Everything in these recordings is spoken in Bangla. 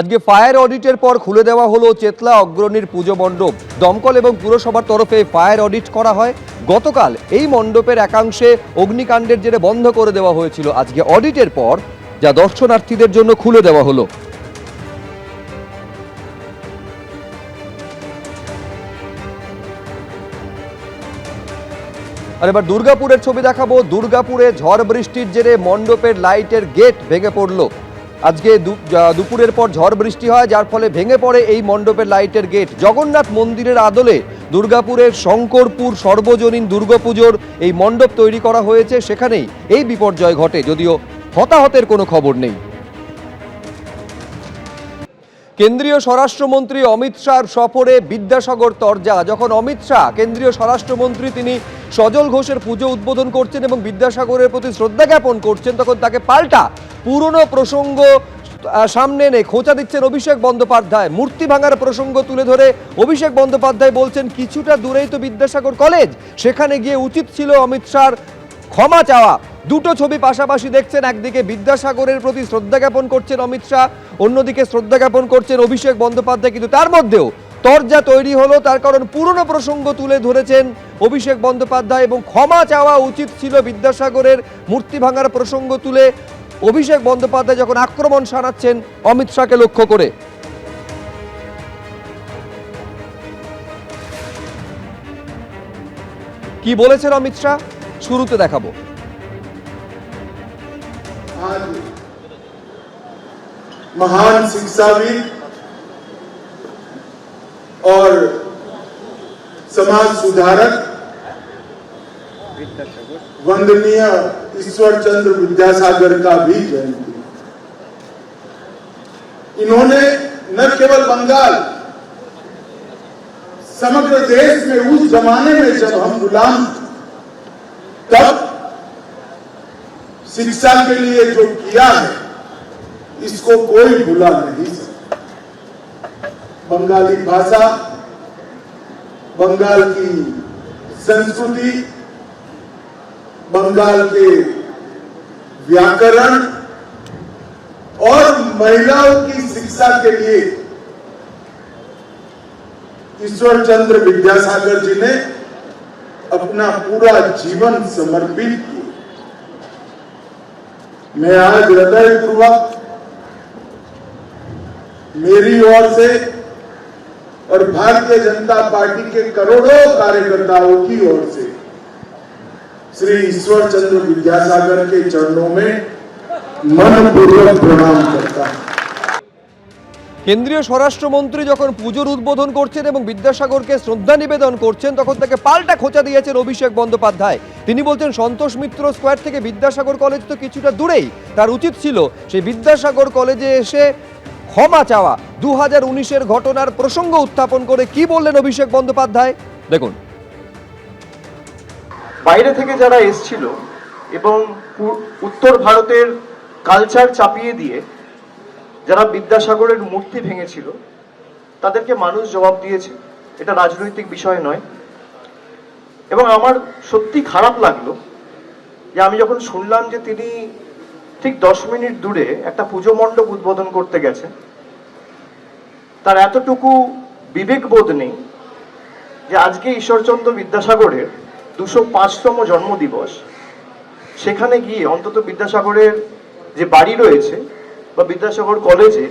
আজকে ফায়ার অডিটের পর খুলে দেওয়া হলো চেতলা অগ্রণীর পুজো মণ্ডপ। দমকল এবং পুরসভার তরফে ফায়ার অডিট করা হয়। গতকাল এই মণ্ডপের একাংশে অগ্নিকাণ্ডের জেরে বন্ধ করে দেওয়া হয়েছিল। আজকে অডিটের পর যা দর্শনার্থীদের জন্য খুলে দেওয়া হলো। আর এবার দুর্গাপুরের ছবি দেখাবো। দুর্গাপুরে ঝড় বৃষ্টির জেরে মণ্ডপের লাইটের গেট ভেঙে পড়ল। আজকে দুপুরের পর ঝড় বৃষ্টি হয়, যার ফলে ভেঙে পড়ে এই মণ্ডপের লাইটের গেট। জগন্নাথ মন্দিরের আদলে দুর্গাপুরের শঙ্করপুর সর্বজনীন দুর্গাপুজোর এই মণ্ডপ তৈরি করা হয়েছে। সেখানেই এই বিপর্যয় ঘটে, যদিও হতাহতের কোনো খবর নেই। কেন্দ্রীয় স্বরাষ্ট্রমন্ত্রী অমিত শাহর সফরে বিদ্যাসাগর তরজা। যখন অমিত শাহ, কেন্দ্রীয় স্বরাষ্ট্রমন্ত্রী, তিনি সজল ঘোষের পুজো উদ্বোধন করছেন এবং বিদ্যাসাগরের প্রতি শ্রদ্ধা জ্ঞাপন করছেন, তখন তাকে পাল্টা পুরনো প্রসঙ্গ সামনে এনে খোঁচা দিচ্ছেন অভিষেক বন্দ্যোপাধ্যায়। মূর্তি ভাঙার প্রসঙ্গ তুলে ধরে অভিষেক বন্দ্যোপাধ্যায় বলছেন, কিছুটা দূরেই তো বিদ্যাসাগর কলেজ। সেখানে গিয়ে উচিত ছিল অমিত শাহর ক্ষমা চাওয়া। দুটো ছবি পাশাপাশি দেখছেন, একদিকে বিদ্যাসাগরের প্রতি শ্রদ্ধা জ্ঞাপন করছেন অমিত শাহ অন্যদিকে শ্রদ্ধা জ্ঞাপন করছেন অভিষেক বন্দ্যোপাধ্যায়, কিন্তু তার মধ্যেও তরজা তৈরি হলো, তার কারণ পুরনো প্রসঙ্গ তুলে ধরেছেন অভিষেক বন্দ্যোপাধ্যায় এবং ক্ষমা চাওয়া উচিত ছিল বিদ্যাসাগরের মূর্তি ভাঙার প্রসঙ্গ তুলে অভিষেক বন্দ্যোপাধ্যায় যখন আক্রমণ সারাচ্ছেন, অমিত শাহকে লক্ষ্য করে। কি বলেছেন অমিত শাহ? শুরুতে দেখাবো। महान शिक्षाविद और समाज सुधारक वंदनीय ईश्वर चंद्र विद्यासागर का भी जयंती। इन्होंने न केवल बंगाल, समग्र देश में उस जमाने में जब हम गुलाम तब शिक्षा के लिए जो किया है इसको कोई भुला नहीं सकता। बंगाली भाषा, बंगाल की संस्कृति, बंगाल के व्याकरण और महिलाओं की शिक्षा के लिए ईश्वर चंद्र विद्यासागर जी ने अपना पूरा जीवन समर्पित किया। मैं आज हृदय पूर्वक मेरी ओर से और भारतीय जनता पार्टी के करोड़ों कार्यकर्ताओं की ओर से श्री ईश्वर चंद्र विद्यासागर के चरणों में मनपूर्वक प्रणाम करता हूं কেন্দ্রীয় স্বরাষ্ট্রমন্ত্রী যখন পুজোর উদ্বোধন করছেন এবং বিদ্যাসাগরকে শ্রদ্ধা নিবেদন করছেন তখন তাকে পাল্টা খোঁচা দিয়েছেন অভিষেক বন্দ্যোপাধ্যায় তিনি বলছেন সন্তোষ মিত্র স্কোয়ার থেকে বিদ্যাসাগর কলেজ তো কিছুটা দূরেই তার উচিত ছিল সেই বিদ্যাসাগর কলেজে এসে ক্ষমা চাওয়া। দু হাজার উনিশের ঘটনার প্রসঙ্গ উত্থাপন করে কি বললেন অভিষেক বন্দ্যোপাধ্যায়? দেখুন। বাইরে থেকে যারা এসছিল এবং উত্তর ভারতের কালচার চাপিয়ে দিয়ে যারা বিদ্যাসাগরের মূর্তি ভেঙেছিল, তাদেরকে মানুষ জবাব দিয়েছে। এটা রাজনৈতিক বিষয় নয়। এবং আমার সত্যি খারাপ লাগল যে আমি যখন শুনলাম যে তিনি ঠিক দশ মিনিট দূরে একটা পুজো মণ্ডপ উদ্বোধন করতে গেছে। তার এতটুকু বিবেকবোধ নেই যে আজকে ঈশ্বরচন্দ্র বিদ্যাসাগরের দুশো পাঁচতম জন্মদিবস। সেখানে গিয়ে অন্তত বিদ্যাসাগরের যে বাড়ি রয়েছে বা বিদ্যাসাগর কলেজে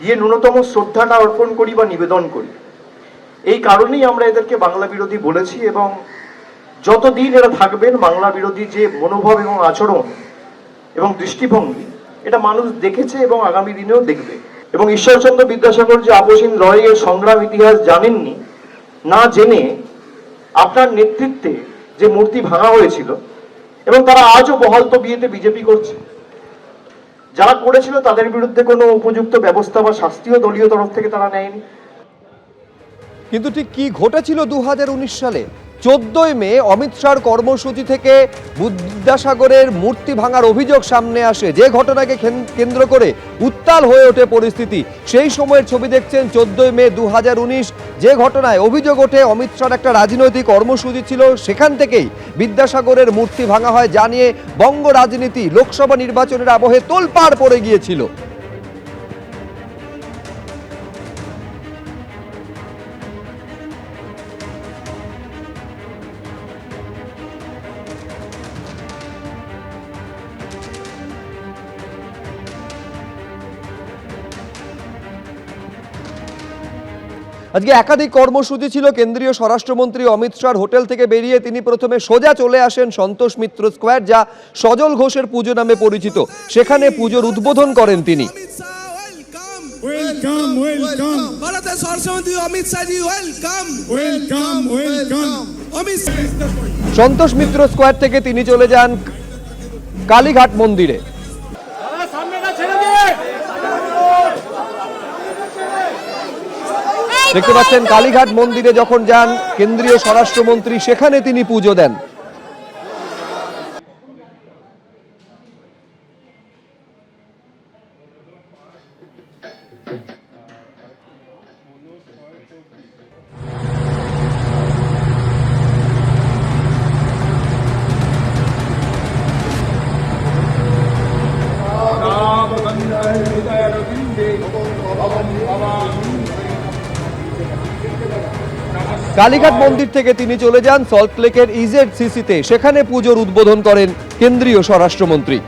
গিয়ে ন্যূনতম শ্রদ্ধাটা অর্পণ করি বা নিবেদন করি। এই কারণেই আমরা এদেরকে বাংলা বিরোধী বলেছি এবং যতদিন এরা থাকবেন বাংলা বিরোধী যে মনোভাব এবং আচরণ এবং দৃষ্টিভঙ্গি, এটা মানুষ দেখেছে এবং আগামী দিনেও দেখবে। এবং ঈশ্বরচন্দ্র বিদ্যাসাগর যে আপসীন লড়াইয়ের সংগ্রাম ইতিহাস জানেননি, না জেনে আপনার নেতৃত্বে যে মূর্তি ভাঙা হয়েছিল, এবং তারা আজও বহালতো বিয়েতে বিজেপি করছে। যারা করেছিল তাদের বিরুদ্ধে কোনো উপযুক্ত ব্যবস্থা বা শাস্তিও দলীয় তরফ থেকে তারা নেয়নি। কিন্তু ঠিক কি ঘটেছিল দু হাজার উনিশ সালে? চোদ্দই মে অমিত শাহর কর্মসূচি থেকে বিদ্যাসাগরের মূর্তি ভাঙার অভিযোগ সামনে আসে। যে ঘটনাকে কেন- কেন্দ্র করে উত্তাল হয়ে ওঠে পরিস্থিতি। সেই সময়ের ছবি দেখছেন চোদ্দই মে দু হাজার উনিশ। যে ঘটনায় অভিযোগ ওঠে, অমিত শাহর একটা রাজনৈতিক কর্মসূচি ছিল। সেখান থেকেই বিদ্যাসাগরের মূর্তি ভাঙা হয় জানিয়ে বঙ্গ রাজনীতি লোকসভা নির্বাচনের আবহে তোলপাড় পড়ে গিয়েছিল। আজকে একাধিক কর্মসূচি ছিল। কেন্দ্রীয় স্বরাষ্ট্রমন্ত্রী অমিত শাহর হোটেল থেকে বেরিয়ে তিনি প্রথমে সোজা চলে আসেন সন্তোষ মিত্র স্কোয়ার যা সজল ঘোষের পুজো নামে পরিচিত। সেখানে পুজোর উদ্বোধন করেন তিনি। ওয়েলকাম ওয়েলকাম ওয়েলকাম ভারতের স্বরাষ্ট্রমন্ত্রী Amit Shahji welcome welcome welcome Amit Santosh Mitra square থেকে তিনি চলে যান কালীঘাট মন্দিরে। দেখতে পাচ্ছেন কালীঘাট মন্দিরে যখন যান কেন্দ্রীয় স্বরাষ্ট্রমন্ত্রী সেখানে তিনি পুজো দেন। কালীঘাট মন্দির থেকে তিনি চলে যান সল্টলেকের ইজেড সিসিতে সেখানে পুজোর উদ্বোধন করেন কেন্দ্রীয় স্বরাষ্ট্রমন্ত্রী।